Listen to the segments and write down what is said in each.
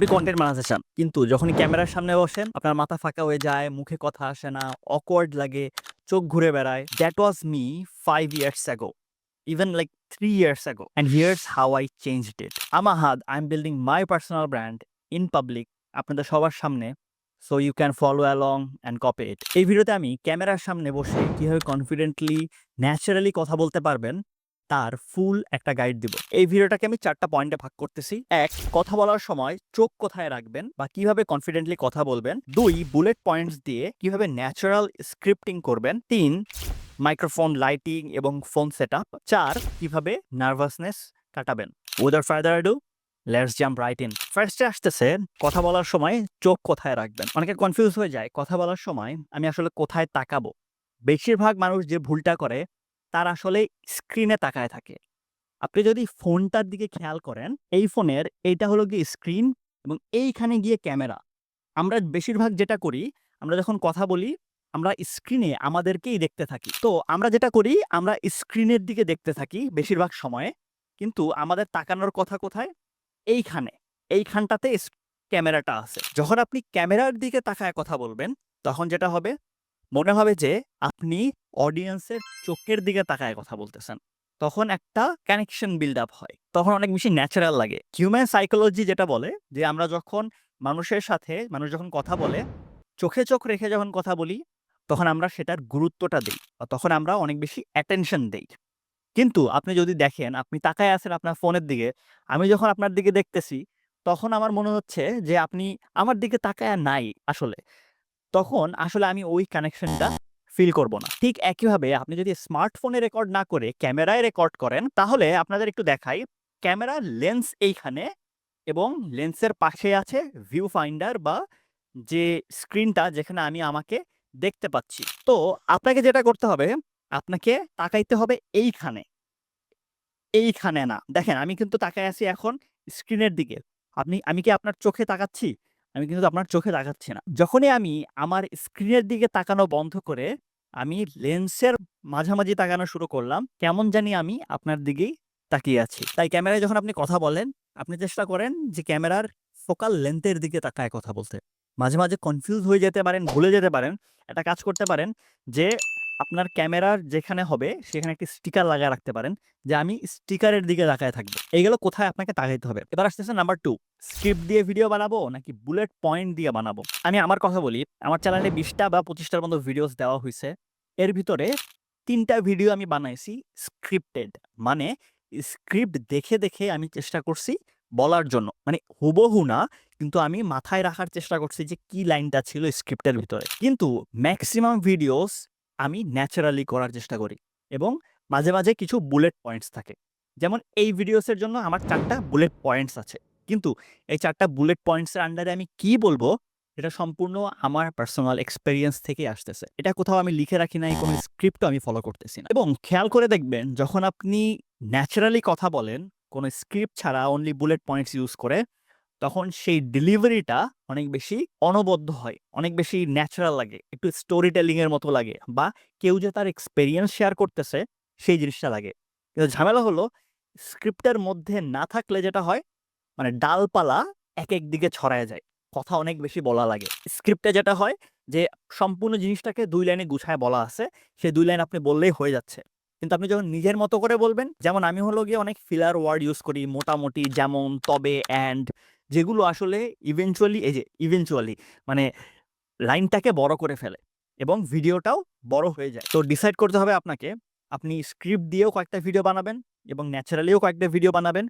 আপনি কন্টেন্ট বানাতে চান, কিন্তু যখনই ক্যামেরার সামনে বসেন, আপনার মাথা ফাঁকা হয়ে যায়, মুখে কথা আসে না অকওয়ার্ড লাগে, চোখ ঘুরে বেড়ায় that was me five years ago even like three years ago. And here's how I changed it. I'm Ahad. I'm building my personal brand in public, আপনাদের সবার সামনে so you can follow along and copy it এই ভিডিওতে আমি ক্যামেরার সামনে বসে কীভাবে কনফিডেন্টলি ন্যাচারালি কথা বলতে পারবেন তার ফুল একটা গাইড দিব। এই ভিডিওটাকে আমি চারটা পয়েন্টে ভাগ করতেছি। এক, কথা বলার সময় চোখ কোথায় রাখবেন বা কীভাবে কনফিডেন্টলি কথা বলবেন? দুই বুলেট পয়েন্টস দিয়ে কীভাবে ন্যাচারাল স্ক্রিপ্টিং করবেন? তিন মাইক্রোফোন লাইটিং এবং ফোন সেট আপ চার, কীভাবে নার্ভাসনেস কাটাবেন? Without further ado let's jump right in ফার্স্টে আসতেছে, কথা বলার সময় চোখ কোথায় রাখবেন? অনেকে কনফিউজ হয়ে যায়। কথা বলার সময় আমি আসলে কোথায় তাকাবো? বেশিরভাগ মানুষ যে ভুলটা করে তার আসলে স্ক্রিনে তাকায় থাকে। আপনি যদি ফোনটার দিকে খেয়াল করেন, এই ফোনের এইটা হলো গিয়ে স্ক্রিন এবং এইখানে গিয়ে ক্যামেরা। আমরা বেশিরভাগ যেটা করি, আমরা যখন কথা বলি, আমরা স্ক্রিনে আমাদেরকেই দেখতে থাকি। তো আমরা যেটা করি, আমরা স্ক্রিনের দিকে দেখতে থাকি বেশিরভাগ সময়ে, কিন্তু আমাদের তাকানোর কথা কোথায়? এইখানে। এইখানটাতে ক্যামেরাটা আছে। যখন আপনি ক্যামেরার দিকে তাকায় কথা বলবেন, তখন যেটা হবে? মনে হবে যে আপনি অডিয়েন্সের চোখের দিকে তাকায় কথা বলতেছেন। তখন একটা কানেকশন বিল্ড আপ হয়। তখন অনেক বেশি ন্যাচারাল লাগে। হিউম্যান সাইকোলজি যেটা বলে যে আমরা যখন মানুষের সাথে, মানুষ যখন কথা বলে, চোখে চোখ রেখে যখন কথা বলি, তখন আমরা সেটার গুরুত্বটা দিই তখন আমরা অনেক বেশি অ্যাটেনশন দেই। কিন্তু আপনি যদি দেখেন, আপনি তাকায় আছেন আপনার ফোনের দিকে, আমি যখন আপনার দিকে দেখতেছি, তখন আমার মনে হচ্ছে যে আপনি আমার দিকে তাকায় নাই আসলে। তখন আসলে আমি ওই কানেকশনটা ফিল করব না। ঠিক একইভাবে আপনি যদি স্মার্টফোনে রেকর্ড না করে ক্যামেরায় রেকর্ড করেন, তাহলে আপনাদের একটু দেখাই ক্যামেরার লেন্স এইখানে এবং লেন্সের পাশে আছে ভিউ ফাইন্ডার বা যে স্ক্রিনটা যেখানে আমি আমাকে দেখতে পাচ্ছি। তো আপনাকে যেটা করতে হবে, আপনাকে তাকাইতে হবে এইখানে। এইখানে না। দেখেন, আমি কিন্তু তাকাই আছি এখন স্ক্রিনের দিকে। আপনি, আমি কি আপনার চোখে তাকাচ্ছি? আমি কিন্তু আপনার চোখে তাকাচ্ছি না। যখনই আমি আমার স্ক্রিনের দিকে তাকানো বন্ধ করে আমি লেন্সের মাঝামাঝি তাকানো শুরু করলাম, কেমন জানি আমি আপনার দিকেই তাকিয়ে আছি। তাই ক্যামেরায় যখন আপনি কথা বলেন, আপনি চেষ্টা করেন যে ক্যামেরার ফোকাল লেন্থের দিকে তাকায় কথা বলতে। মাঝে মাঝে কনফিউজ হয়ে যেতে পারেন, ভুলে যেতে পারেন। একটা কাজ করতে পারেন যে আপনার ক্যামেরার যেখানে হবে, সেখানে একটি স্টিকার লাগায় রাখতে পারেন, যে আমি স্টিকারের দিকে তাকায় থাকব। এইগুলো কোথায় আপনাকে তাকাইতে হবে? এবার আসতেছে নাম্বার টু স্ক্রিপ্ট দিয়ে ভিডিও বানাবো নাকি বুলেট পয়েন্ট দিয়ে বানাবো? আমি আমার কথা বলি, আমার চ্যানেলে বিশটা বা পঁচিশটার মতো ভিডিওস দেওয়া হয়েছে এর ভিতরে তিনটা ভিডিও আমি বানাইছি স্ক্রিপ্টেড মানে স্ক্রিপ্ট দেখে দেখে আমি চেষ্টা করছি বলার জন্য। মানে হুবহু না, কিন্তু আমি মাথায় রাখার চেষ্টা করছি যে কি লাইনটা ছিল স্ক্রিপ্টের ভিতরে। কিন্তু ম্যাক্সিমাম ভিডিওস আমি ন্যাচারালি করার চেষ্টা করি এবং মাঝে মাঝে কিছু বুলেট পয়েন্টস থাকে। যেমন এই ভিডিওসের জন্য আমার চারটা বুলেট পয়েন্টস আছে। কিন্তু এই চারটা বুলেট পয়েন্টসের আন্ডারে আমি কি বলব? এটা সম্পূর্ণ আমার পার্সোনাল এক্সপেরিয়েন্স থেকে আসতেছে। এটা কোথাও আমি লিখে রাখি নাই, কোনো স্ক্রিপ্টও আমি ফলো করতেছি না। এবং খেয়াল করে দেখবেন, যখন আপনি ন্যাচারালি কথা বলেন, কোনো স্ক্রিপ্ট ছাড়া অনলি বুলেট পয়েন্টস ইউজ করে তখন সেই ডেলিভারিটা অনেক বেশি অনবদ্য হয়, অনেক বেশি ন্যাচারাল লাগে, একটু স্টোরি টেলিং এর মতো লাগে বা কেউ যে তার এক্সপেরিয়েন্স শেয়ার করতেছে সেই জিনিসটা লাগে। কিন্তু ঝামেলা হলো স্ক্রিপ্টের মধ্যে না থাকলে যেটা হয় মানে ডালপালা এক এক দিকে ছড়ায় যায়, কথা অনেক বেশি বলা লাগে। স্ক্রিপ্টে যেটা হয় যে সম্পূর্ণ জিনিসটাকে দুই লাইনে গুছায় বলা আছে, সেই দুই লাইন আপনি বললেই হয়ে যাচ্ছে। কিন্তু আপনি যখন নিজের মতো করে বলবেন, যেমন আমি হলো গিয়ে অনেক ফিলার ওয়ার্ড ইউজ করি, মোটামুটি যেমন তবে অ্যান্ড যেগুলো আসলে ইভেনচুয়ালি এই যে ইভেনচুয়ালি মানে লাইনটাকে বড় করে ফেলে এবং ভিডিওটাও বড় হয়ে যায়। তো ডিসাইড করতে হবে আপনাকে, আপনি স্ক্রিপ্ট দিয়েও কয়েকটা ভিডিও বানাবেন এবং ন্যাচারালিও কয়েকটা ভিডিও বানাবেন।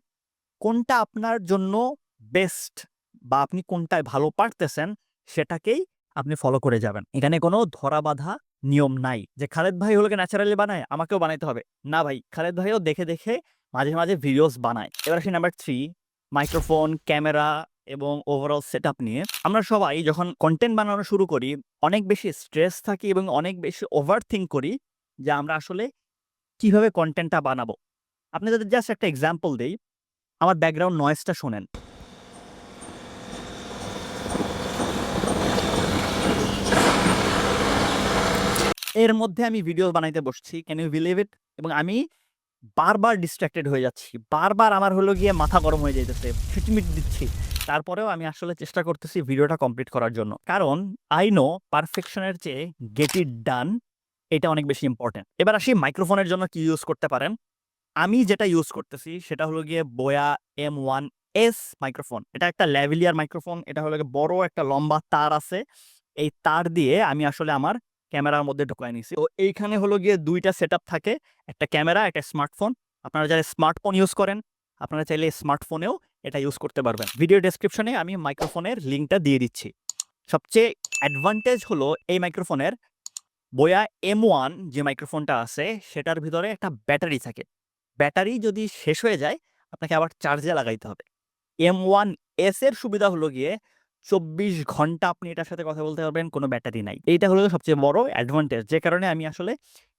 কোনটা আপনার জন্য বেস্ট বা আপনি কোনটায় ভালো পারতেছেন সেটাকেই আপনি ফলো করে যাবেন। এখানে কোনো ধরা বাঁধা নিয়ম নাই যে খালেদ ভাই হলোকে ন্যাচারালি বানায়, আমাকেও বানাইতে হবে। না ভাই, খালেদ ভাইও দেখে দেখে মাঝে মাঝে ভিডিওস বানায়। এবার আসি নাম্বার থ্রি মাইক্রোফোন ক্যামেরা এবং ওভারঅল সেট নিয়ে আমরা সবাই যখন কন্টেন্ট বানানো শুরু করি, অনেক বেশি স্ট্রেস থাকি এবং অনেক বেশি ওভার থিঙ্ক করি যে আমরা আসলে কীভাবে কন্টেন্টটা বানাবো। আপনি যদি জাস্ট একটা এক্সাম্পল দেই, আমার ব্যাকগ্রাউন্ড নয়েজটা শোনেন। এর মধ্যে আমি ভিডিও বানাইতে বসছি ক্যান ইউ বিলিভ ইট এবং আমি বারবার ডিস্ট্র্যাক্টেড হয়ে যাচ্ছি। বারবার আমার হলো গিয়ে মাথা গরম হয়ে যাইতেছে ফিটমিট দিচ্ছি। তারপরেও আমি আসলে চেষ্টা করতেছি ভিডিওটা কমপ্লিট করার জন্য। কারণ আই নো পারফেকশনের চেয়ে গেট ইট ডান এটা অনেক বেশি ইম্পর্টেন্ট এবার আসি মাইক্রোফোনের জন্য কি ইউজ করতে পারেন। আমি যেটা ইউজ করতেছি সেটা হলো গিয়ে Boya M one S microphone এটা একটা ল্যাভিলিয়ার মাইক্রোফোন এটা হলো গিয়ে বড় একটা লম্বা তার আছে। এই তার দিয়ে আমি আসলে আমার ক্যামেরার মধ্যে ঢুকাই নিছি। তো এইখানে হলো গিয়ে দুইটা সেট থাকে, একটা ক্যামেরা, একটা স্মার্টফোন আপনারা যারা স্মার্টফোন ইউজ করেন, আপনারা চাইলে স্মার্টফোনেও এটা ইউজ করতে পারবেন। ভিডিও ডেসক্রিপশনে আমি মাইক্রোফোনের লিঙ্কটা দিয়ে দিচ্ছি। সবচেয়ে অ্যাডভান্টেজ হলো এই মাইক্রোফোনের বোয়া এম ওয়ান যে মাইক্রোফোনটা আছে, সেটার ভিতরে একটা ব্যাটারি থাকে। ব্যাটারি যদি শেষ হয়ে যায়, আপনাকে আবার চার্জে লাগাইতে হবে। এম ওয়ান এস এর সুবিধা হলো গিয়ে চব্বিশ ঘণ্টা আপনি এটার সাথে কথা বলতে পারবেন, কোনো ব্যাটারি নাই। এইটা হলো সবচেয়ে বড় অ্যাডভান্টেজ যে কারণে আমি আসলে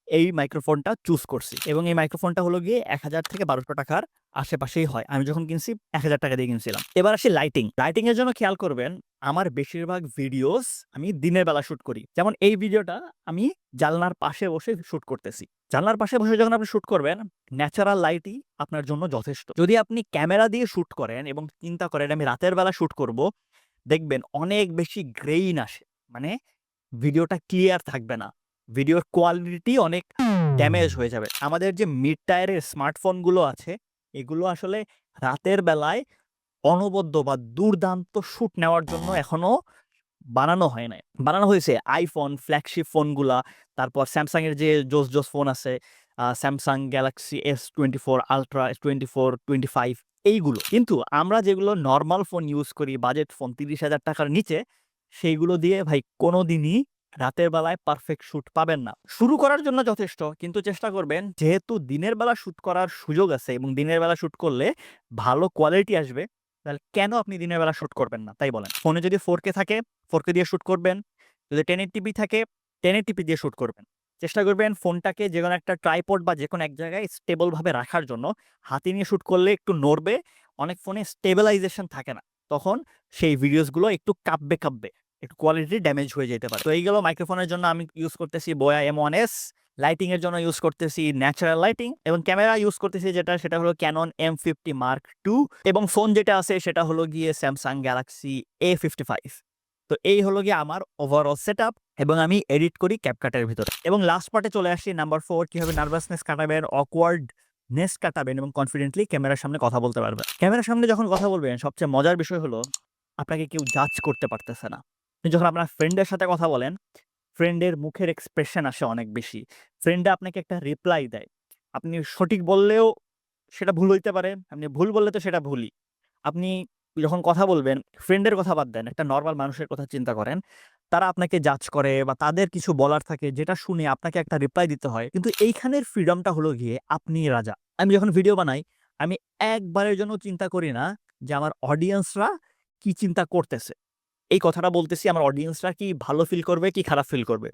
এই মাইক্রোফোনটা চুজ করছি এবং এই মাইক্রোফোনটা হলো গিয়ে এক হাজার থেকে বারোশো টাকার আশেপাশেই হয়। আমি যখন কিনছি, এক হাজার টাকা দিয়ে কিনছিলাম। এবার আসি লাইটিং লাইটিং এর জন্য খেয়াল করবেন, আমার বেশিরভাগ ভিডিওস আমি দিনের বেলা শুট করি। যেমন এই ভিডিওটা আমি জানলার পাশে বসে শুট করতেছি। জানলার পাশে বসে যখন আপনি শুট করবেন ন্যাচারাল লাইটই আপনার জন্য যথেষ্ট। যদি আপনি ক্যামেরা দিয়ে শুট করেন এবং চিন্তা করেন আমি রাতের বেলা শুট করব দেখবেন অনেক বেশি গ্রেইন আসে। মানে ভিডিওটা ক্লিয়ার থাকবে না। ভিডিওর কোয়ালিটি অনেক ড্যামেজ হয়ে যাবে। আমাদের যে মিড টায়ারের স্মার্টফোনগুলো আছে, এগুলো আসলে রাতের বেলায় অনবদ্য বা দুর্দান্ত শ্যুট নেওয়ার জন্য এখনও বানানো হয় নাই। বানানো হয়েছে আইফোন ফ্ল্যাগশিপ ফোনগুলা তারপর স্যামসাংয়ের যে জোস জোস ফোন আছে Samsung Galaxy S twenty four ultra twenty four twenty five এইগুলো। কিন্তু আমরা যেগুলো নর্মাল ফোন ইউজ করি বাজেট ফোন তিরিশ হাজার টাকার নিচে, সেইগুলো দিয়ে ভাই কোনো দিনই রাতের বেলায় পারফেক্ট শ্যুট পাবেন না। শুরু করার জন্য যথেষ্ট, কিন্তু চেষ্টা করবেন যেহেতু দিনের বেলা শ্যুট করার সুযোগ আছে এবং দিনের বেলা শ্যুট করলে ভালো কোয়ালিটি আসবে, তাহলে কেন আপনি দিনের বেলা শ্যুট করবেন না? তাই বলেন। ফোনে যদি ফোর কে থাকে ফোর কে দিয়ে শ্যুট করবেন। যদি টেন টিপি থাকে টেন টিপি দিয়ে শ্যুট করবেন। চেষ্টা করবেন ফোনটাকে যে কোনো একটা ট্রাইপড বা যে কোনো এক জায়গায় স্টেবলভাবে রাখার জন্য। হাতে নিয়ে শ্যুট করলে একটু নড়বে, অনেক ফোনে স্টেবিলাইজেশন থাকে না। তখন সেই ভিডিওসগুলো একটু কাঁপবে কাঁপবে, একটু কোয়ালিটি ড্যামেজ হয়ে যেতে পারে। তো এই এইগুলো মাইক্রোফোনের জন্য আমি ইউজ করতেছি Boya M one S lighting এর জন্য ইউজ করতেছি ন্যাচারাল লাইটিং এবং ক্যামেরা ইউজ করতেছি যেটা, সেটা হলো Canon M fifty mark two এবং ফোন যেটা আছে সেটা হলো গিয়ে Samsung Galaxy A fifty five তো এই হলো গিয়ে আমার ওভারঅল সেট এবং আমি এডিট করি ক্যাপকাটের ভিতরে। এবং লাস্ট পার্টে চলে আসি নাম্বার ফোর কীভাবে নার্ভাসনেস কাটাবেন অকওয়ার্ড নেস কাটাবেন এবং কনফিডেন্টলি ক্যামেরার সামনে কথা বলতে পারবেন। ক্যামেরার সামনে যখন কথা বলবেন, সবচেয়ে মজার বিষয় হলো আপনাকে কেউ জাজ করতে পারতেছে না। যখন আপনার ফ্রেন্ডের সাথে কথা বলেন ফ্রেন্ডের মুখের এক্সপ্রেশন আসে অনেক বেশি। ফ্রেন্ডে আপনাকে একটা রিপ্লাই দেয়। আপনি সঠিক বললেও সেটা ভুল হইতে পারে, আপনি ভুল বললে তো সেটা ভুলই। আপনি যখন কথা বলবেন ফ্রেন্ডের কথা বাদ দেন, একটা নর্মাল মানুষের কথা চিন্তা করেন, তারা আপনাকে জাজ করে বা তাদের কিছু বলার থাকে যেটা শুনে আপনাকে একটা রিপ্লাই দিতে হয়। কিন্তু এইখানের ফ্রিডমটা হলো গিয়ে আপনি রাজা। আমি যখন ভিডিও বানাই, আমি একবারের জন্য চিন্তা করি না যে আমার অডিয়েন্সরা কি চিন্তা করতেছে। এই কথাটা বলতেছি, আমার অডিয়েন্সরা কি ভালো ফিল করবে, কি খারাপ ফিল করবে?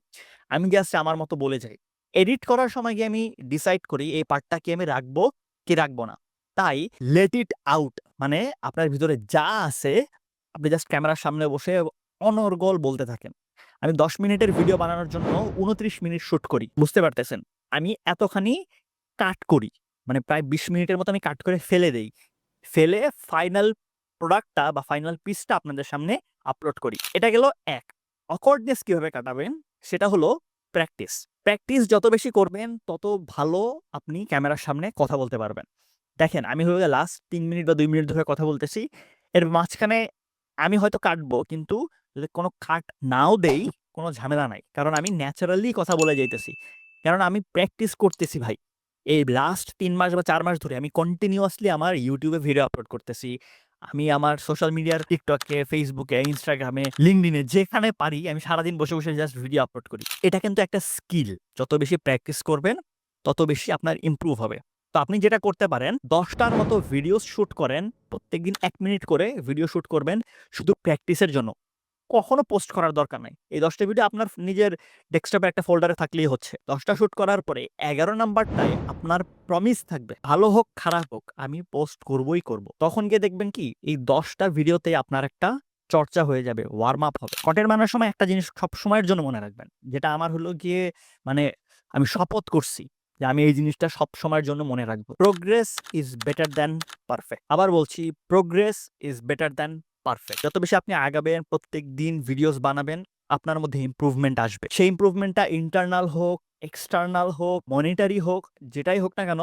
আমি জাস্ট আমার মতো বলে যাই। এডিট করার সময় গিয়ে আমি ডিসাইড করি, এই পার্টটা কি আমি রাখব, কি রাখব না। তাই লেট ইট আউট মানে আপনার ভিতরে যা আছে, আপনি জাস্ট ক্যামেরার সামনে বসে অনর্গল বলতে থাকেন। আমি দশ মিনিটের ভিডিও বানানোর জন্য উনত্রিশ মিনিট শ্যুট করি, বুঝতে পারতেছেন? আমি এতখানি কাট করি মানে প্রায় বিশ মিনিটের মতো আমি কাট করে ফেলে দেই। ফেলে ফাইনাল প্রোডাক্টটা বা ফাইনাল পিসটা আপনাদের সামনে আপলোড করি। এটা গেল এক। অকওয়ার্ডনেস কীভাবে কাটাবেন? সেটা হলো প্র্যাকটিস প্র্যাকটিস যত বেশি করবেন, তত ভালো আপনি ক্যামেরার সামনে কথা বলতে পারবেন। দেখেন, আমি হয়ে লাস্ট তিন মিনিট বা দুই মিনিট ধরে কথা বলতেছি। এর মাঝখানে আমি হয়তো কাটবো, কিন্তু যদি কোনো কাট নাও দেই, কোনো ঝামেলা নাই। কারণ আমি ন্যাচারালি কথা বলে যাইতেছি। কারণ আমি প্র্যাকটিস করতেছি ভাই। এই লাস্ট তিন মাস বা চার মাস ধরে আমি কন্টিনিউয়াসলি আমার ইউটিউবে ভিডিও আপলোড করতেছি। আমি আমার সোশ্যাল মিডিয়ার টিকটকে ফেসবুকে ইনস্টাগ্রামে লিঙ্কডিনে যেখানে পারি, আমি সারাদিন বসে বসে জাস্ট ভিডিও আপলোড করি। এটা কিন্তু একটা স্কিল যত বেশি প্র্যাকটিস করবেন, তত বেশি আপনার ইমপ্রুভ হবে। তো আপনি যেটা করতে পারেন, দশটার মতো ভিডিও শ্যুট করেন, প্রত্যেকদিন এক মিনিট করে ভিডিও শ্যুট করবেন শুধু প্র্যাকটিসের জন্য। কখনো পোস্ট করার দরকার নাই। এই দশটা ভিডিও আপনার নিজের ডেস্কটপে একটা ফোল্ডারে থাকলেই হচ্ছে। দশটা শ্যুট করার পরে এগারো নাম্বারটায় আপনার প্রমিস থাকবে, ভালো হোক, খারাপ হোক, আমি পোস্ট করবই করব। তখন গিয়ে দেখবেন কি, এই দশটা ভিডিওতে আপনার একটা চর্চা হয়ে যাবে ওয়ার্ম আপ হবে। কন্টেন্ট বানানোর সময় একটা জিনিস সব সময়ের জন্য মনে রাখবেন, যেটা আমার হলো গিয়ে মানে আমি শপথ করছি। যে আমি এই জিনিসটা সব সময়ের জন্য মনে রাখব। Progress is better than perfect আবার বলছি progress is better than perfect যত বেশি আপনি আগাবেন, প্রত্যেক দিন ভিডিওস বানাবেন, আপনার মধ্যে ইম্প্রুভমেন্ট আসবে। সেই ইম্প্রুভমেন্টটা ইন্টারনাল হোক এক্সটার্নাল হোক মনিটারি হোক, যেটাই হোক না কেন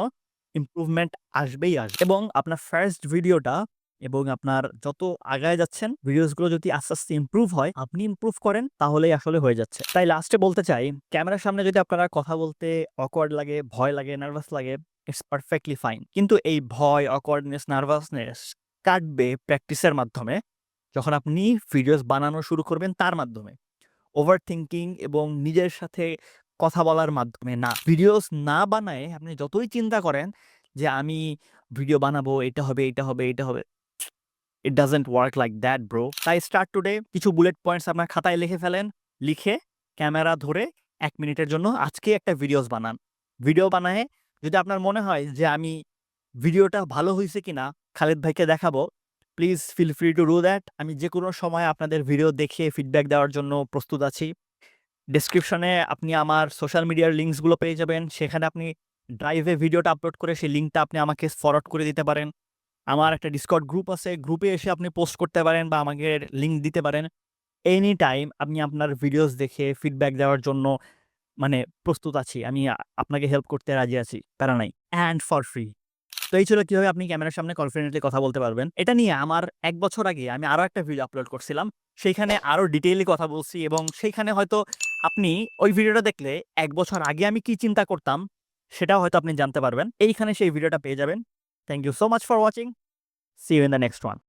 ইম্প্রুভমেন্ট আসবেই আসবে। এবং আপনার ফার্স্ট ভিডিওটা এবং আপনার যত আগায় যাচ্ছেন ভিডিওসগুলো যদি আস্তে আস্তে ইমপ্রুভ হয়, আপনি ইমপ্রুভ করেন, তাহলেই আসলে হয়ে যাচ্ছে। তাই লাস্টে বলতে চাই, ক্যামেরার সামনে যদি আপনারা কথা বলতে অকওয়ার্ড লাগে, ভয় লাগে নার্ভাস লাগে ইটস পারফেক্টলি ফাইন কিন্তু এই ভয় অকওয়ার্ডনেস নার্ভাসনেস কাটবে প্র্যাকটিসের মাধ্যমে যখন আপনি ভিডিওস বানানো শুরু করবেন তার মাধ্যমে। ওভার থিঙ্কিং এবং নিজের সাথে কথা বলার মাধ্যমে না। ভিডিওস না বানায় আপনি যতই চিন্তা করেন যে, আমি ভিডিও বানাবো, এটা হবে এটা হবে এটা হবে। It doesn't work like that bro তাই স্টার্ট টুডে কিছু বুলেট পয়েন্টস আপনার খাতায় লিখে ফেলেন, লিখে ক্যামেরা ধরে এক মিনিটের জন্য আজকে একটা ভিডিওস বানান। ভিডিও বানায় যদি আপনার মনে হয় যে আমি ভিডিওটা ভালো হয়েছে কি না খালেদ ভাইকে দেখাবো please feel free to do that আমি যে কোনো সময় আপনাদের ভিডিও দেখে ফিডব্যাক দেওয়ার জন্য প্রস্তুত আছি। ডেসক্রিপশনে আপনি আমার সোশ্যাল মিডিয়ার লিঙ্কসগুলো পেয়ে যাবেন। সেখানে আপনি ড্রাইভে ভিডিওটা আপলোড করে সেই লিঙ্কটা আপনি আমাকে ফরওয়ার্ড করে দিতে পারেন। আমার একটা ডিসকর্ড গ্রুপ আছে। গ্রুপে এসে আপনি পোস্ট করতে পারেন বা আমাকে লিঙ্ক দিতে পারেন। এনি টাইম আপনি আপনার ভিডিওস দেখে ফিডব্যাক দেওয়ার জন্য মানে প্রস্তুত আছি। আমি আপনাকে হেল্প করতে রাজি আছি। প্যারা নাই। অ্যান্ড ফর ফ্রি তো এই ছিল কীভাবে আপনি ক্যামেরার সামনে কনফিডেন্টলি কথা বলতে পারবেন। এটা নিয়ে আমার এক বছর আগে আমি আরও একটা ভিডিও আপলোড করছিলাম। সেইখানে আরও ডিটেইলি কথা বলছি এবং সেইখানে হয়তো আপনি ওই ভিডিওটা দেখলে এক বছর আগে আমি কি চিন্তা করতাম, সেটাও হয়তো আপনি জানতে পারবেন। এইখানে সেই ভিডিওটা পেয়ে যাবেন। Thank you so much for watching. See you in the next one.